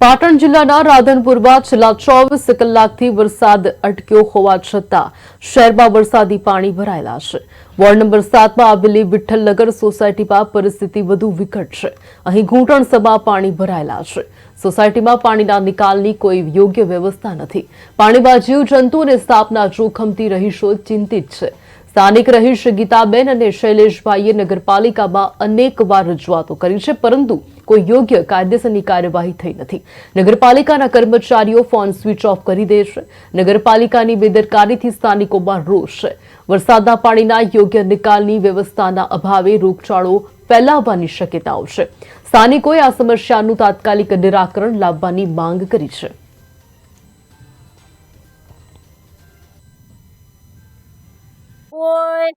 પાટણ જિલ્લાના રાધનપુરમાં છેલ્લા ચોવીસ કલાકથી વરસાદ અટક્યો હોવા છતાં શહેરમાં વરસાદી પાણી ભરાયેલા છે. વોર્ડ નંબર સાતમાં આવેલી વિઠ્ઠલનગર સોસાયટીમાં પરિસ્થિતિ વધુ વિકટ છે. અહીં ઘૂંટણ સભા પાણી ભરાયેલા છે. સોસાયટીમાં પાણીના નિકાલની કોઈ યોગ્ય વ્યવસ્થા નથી. પાણીમાં જીવજંતુ અને સાપના જોખમથી રહીશો ચિંતિત છે. સ્થાનિક રહીશ ગીતાબેન અને શૈલેષભાઈએ નગરપાલિકામાં અનેક વાર રજૂઆતો કરી છે, પરંતુ કોઈ યોગ્ય કાયદેસરની કાર્યવાહી થઈ નથી. નગરપાલિકાના કર્મચારીઓ ફોન સ્વિચ ઓફ કરી દે છે. નગરપાલિકાની બેદરકારીથી સ્થાનિકોમાં રોષ છે. વરસાદના પાણીના યોગ્ય નિકાલની વ્યવસ્થાના અભાવે રોગચાળો ફેલાવવાની શક્યતાઓ છે. સ્થાનિકોએ આ સમસ્યાનું તાત્કાલિક નિરાકરણ લાવવાની માંગ કરી છે. કોઈ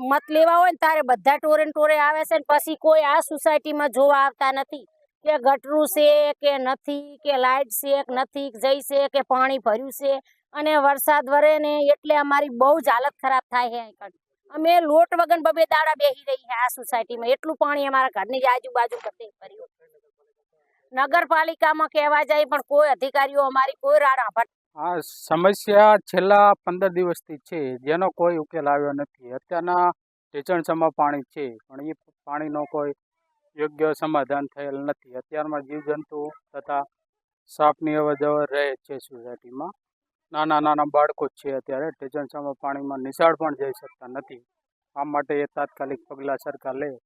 મત લેવા હોય ને તારે બધા ટોરે ટોરે આવે છે ને પછી કોઈ આ સોસાયટીમાં જોવા આવતા નથી. કે ગટરું છે કે નથી, કે લાઇટ છે કે નથી જઈ છે કે પાણી ભર્યું છે. અને વરસાદ વરે ને એટલે અમારી બહુ જ હાલત ખરાબ થાય છે અહીં અમે લોટ વગર બબે દાડા બેસી રહી છે આ સોસાયટીમાં એટલું પાણી અમારા ઘરની આજુબાજુ બધે ભર્યું. નગરપાલિકામાં કહેવા જાય પણ કોઈ અધિકારીઓ અમારી કોઈ રાડા આ સમસ્યા છેલ્લા પંદર દિવસથી છે, જેનો કોઈ ઉકેલ આવ્યો નથી. અત્યારના ઢેચણસમાં પાણી છે, પણ એ પાણીનો કોઈ યોગ્ય સમાધાન થયેલ નથી. અત્યારમાં જીવજંતુ તથા સાપની અવરજવર રહે છે સોસાયટીમાં. નાના નાના બાળકો છે અત્યારે. ઢેચણસામાં પાણીમાં નિશાળ પણ જઈ શકતા નથી. આ માટે એ તાત્કાલિક પગલાં સરકાર લે.